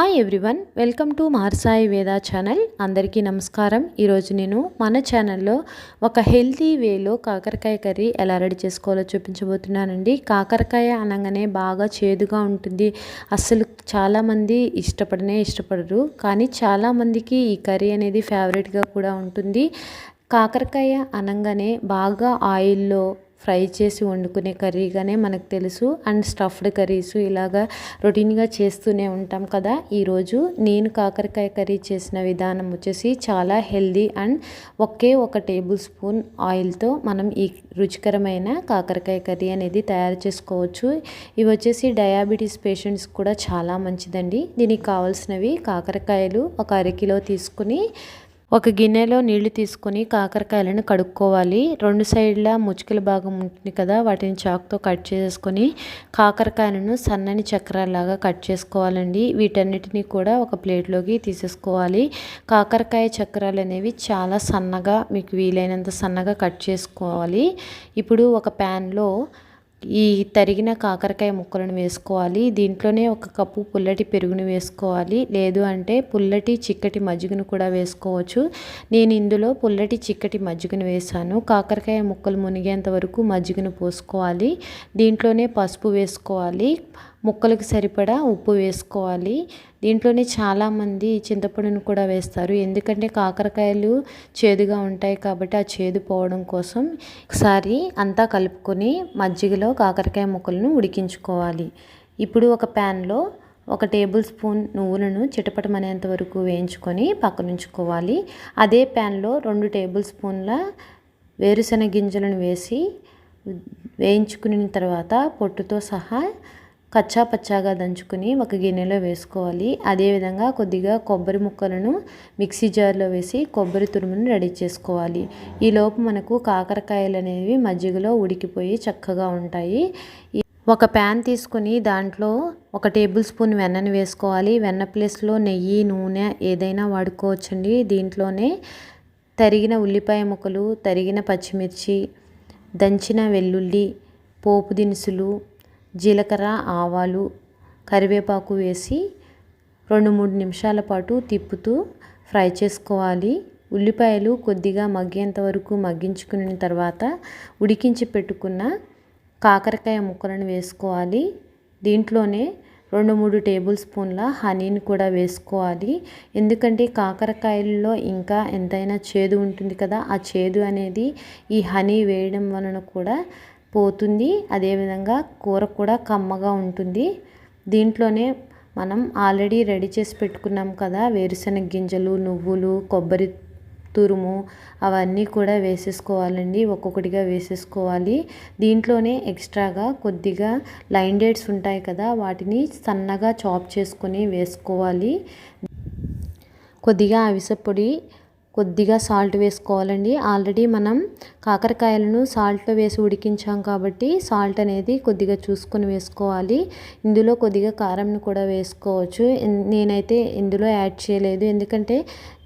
Hi everyone welcome to Marsai Veda channel అందరికీ నమస్కారం. ఈరోజు నేను మన ఛానల్లో ఒక హెల్తీ వేలో కాకరకాయ కర్రీ ఎలా రెడీ చేసుకోవాలో చూపించబోతున్నానండి. కాకరకాయ అనగానే బాగా చేదుగా ఉంటుంది. అస్సలు చాలామంది ఇష్టపడనే ఇష్టపడరు. కానీ చాలామందికి ఈ కర్రీ అనేది ఫేవరెట్గా కూడా ఉంటుంది. కాకరకాయ అనగానే బాగా ఆయిల్లో ఫ్రై చేసి వండుకునే కర్రీగానే మనకు తెలుసు. అండ్ స్టఫ్డ్ కర్రీస్ ఇలాగా రొటీన్గా చేస్తూనే ఉంటాం కదా. ఈరోజు నేను కాకరకాయ కర్రీ చేసిన విధానం వచ్చేసి చాలా హెల్దీ అండ్ ఒకే ఒక టేబుల్ స్పూన్ ఆయిల్తో మనం ఈ రుచికరమైన కాకరకాయ కర్రీ అనేది తయారు చేసుకోవచ్చు. ఇవి వచ్చేసి డయాబెటీస్ పేషెంట్స్ కూడా చాలా మంచిదండి. దీనికి కావాల్సినవి కాకరకాయలు ఒక అరకిలో తీసుకుని ఒక గిన్నెలో నీళ్ళు తీసుకొని కాకరకాయలను కడుక్కోవాలి. రెండు సైడ్ల ముచ్చుకల భాగం ఉంటుంది కదా వాటిని చాక్తో కట్ చేసుకొని కాకరకాయలను సన్నని చక్రాలాగా కట్ చేసుకోవాలండి. వీటన్నిటిని కూడా ఒక ప్లేట్లోకి తీసేసుకోవాలి. కాకరకాయ చక్రాలు అనేవి చాలా సన్నగా మీకు వీలైనంత సన్నగా కట్ చేసుకోవాలి. ఇప్పుడు ఒక ప్యాన్లో ఈ తరిగిన కాకరకాయ ముక్కలను వేసుకోవాలి. దీంట్లోనే ఒక కప్పు పుల్లటి పెరుగును వేసుకోవాలి. లేదు అంటే పుల్లటి చిక్కటి మజ్జిగను కూడా వేసుకోవచ్చు. నేను ఇందులో పుల్లటి చిక్కటి మజ్జిగను వేసాను. కాకరకాయ ముక్కలు మునిగేంత వరకు మజ్జిగను పోసుకోవాలి. దీంట్లోనే పసుపు వేసుకోవాలి. ముక్కలకు సరిపడా ఉప్పు వేసుకోవాలి. దీంట్లోనే చాలామంది చింతపండును కూడా వేస్తారు. ఎందుకంటే కాకరకాయలు చేదుగా ఉంటాయి కాబట్టి ఆ చేదు పోవడం కోసం ఒకసారి అంతా కలుపుకొని మజ్జిగలో కాకరకాయ ముక్కలను ఉడికించుకోవాలి. ఇప్పుడు ఒక ప్యాన్లో ఒక టేబుల్ స్పూన్ నువ్వులను చిటపటమనేంత వరకు వేయించుకొని పక్కనుంచుకోవాలి. అదే ప్యాన్లో రెండు టేబుల్ స్పూన్ల వేరుశనగ గింజలను వేసి వేయించుకున్న తర్వాత పొట్టుతో సహా కచ్చా పచ్చాగా దంచుకుని ఒక గిన్నెలో వేసుకోవాలి. అదేవిధంగా కొద్దిగా కొబ్బరి ముక్కలను మిక్సీ జార్లో వేసి కొబ్బరి తురుమును రెడీ చేసుకోవాలి. ఈలోపు మనకు కాకరకాయలు అనేవి మజ్జిగలో ఉడికిపోయి చక్కగా ఉంటాయి. ఒక ప్యాన్ తీసుకొని దాంట్లో ఒక టేబుల్ స్పూన్ వెన్నను వేసుకోవాలి. వెన్న ప్లేస్లో నెయ్యి నూనె ఏదైనా వాడుకోవచ్చండి. దీంట్లోనే తరిగిన ఉల్లిపాయ ముక్కలు తరిగిన పచ్చిమిర్చి దంచిన వెల్లుల్లి పోపు దినుసులు జీలకర్ర ఆవాలు కరివేపాకు వేసి రెండు మూడు నిమిషాల పాటు తిప్పుతూ ఫ్రై చేసుకోవాలి. ఉల్లిపాయలు కొద్దిగా మగ్గేంత వరకు మగ్గించుకున్న తర్వాత ఉడికించి పెట్టుకున్న కాకరకాయ ముక్కలను వేసుకోవాలి. దీంట్లోనే రెండు మూడు టేబుల్ స్పూన్ల హనీని కూడా వేసుకోవాలి. ఎందుకంటే కాకరకాయల్లో ఇంకా ఎంతైనా చేదు ఉంటుంది కదా ఆ చేదు అనేది ఈ హనీ వేయడం వలన కూడా పోతుంది. అదేవిధంగా కూర కూడా కమ్మగా ఉంటుంది. దీంట్లోనే మనం ఆల్రెడీ రెడీ చేసి పెట్టుకున్నాం కదా వేరుశనగ గింజలు నువ్వులు కొబ్బరి తురుము అవన్నీ కూడా వేసేసుకోవాలండి. ఒక్కొక్కటిగా వేసేసుకోవాలి. దీంట్లోనే ఎక్స్ట్రాగా కొద్దిగా లైన్ డేట్స్ ఉంటాయి కదా వాటిని సన్నగా చాప్ చేసుకొని వేసుకోవాలి. కొద్దిగా అవిసెపొడి కొద్దిగా సాల్ట్ వేసుకోవాలండి. ఆల్రెడీ మనం కాకరకాయలను సాల్ట్లో వేసి ఉడికించాం కాబట్టి సాల్ట్ అనేది కొద్దిగా చూసుకొని వేసుకోవాలి. ఇందులో కొద్దిగా కారంను కూడా వేసుకోవచ్చు. నేనైతే ఇందులో యాడ్ చేయలేదు. ఎందుకంటే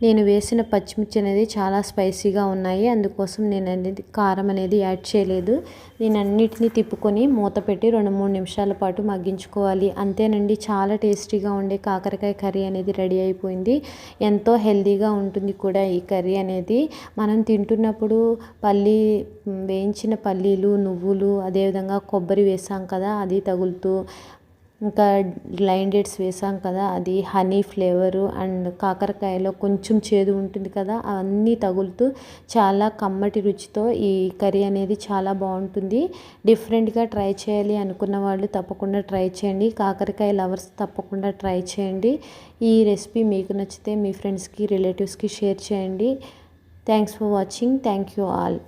నేను వేసిన పచ్చిమిర్చి అనేది చాలా స్పైసీగా ఉన్నాయి. అందుకోసం నేను అనేది కారం అనేది యాడ్ చేయలేదు. నేను అన్నిటినీ తిప్పుకొని మూత పెట్టి రెండు మూడు నిమిషాల పాటు మగ్గించుకోవాలి. అంతేనండి చాలా టేస్టీగా ఉండే కాకరకాయ కర్రీ అనేది రెడీ అయిపోయింది. ఎంతో హెల్దీగా ఉంటుంది కూడా ఈ కర్రీ అనేది. మనం తింటున్నప్పుడు పల్లీ వేయించిన పల్లీలు నువ్వులు అదేవిధంగా కొబ్బరి వేసాం కదా అది తగులుతూ ఇంకా లైన్ డేట్స్ వేసాం కదా అది హనీ ఫ్లేవరు అండ్ కాకరకాయలో కొంచెం చేదు ఉంటుంది కదా అవన్నీ తగులుతూ చాలా కమ్మటి రుచితో ఈ కర్రీ అనేది చాలా బాగుంటుంది. డిఫరెంట్గా ట్రై చేయాలి అనుకున్న వాళ్ళు తప్పకుండా ట్రై చేయండి. కాకరకాయ లవర్స్ తప్పకుండా ట్రై చేయండి. ఈ రెసిపీ మీకు నచ్చితే మీ ఫ్రెండ్స్కి రిలేటివ్స్కి షేర్ చేయండి. Thanks for watching. Thank you all.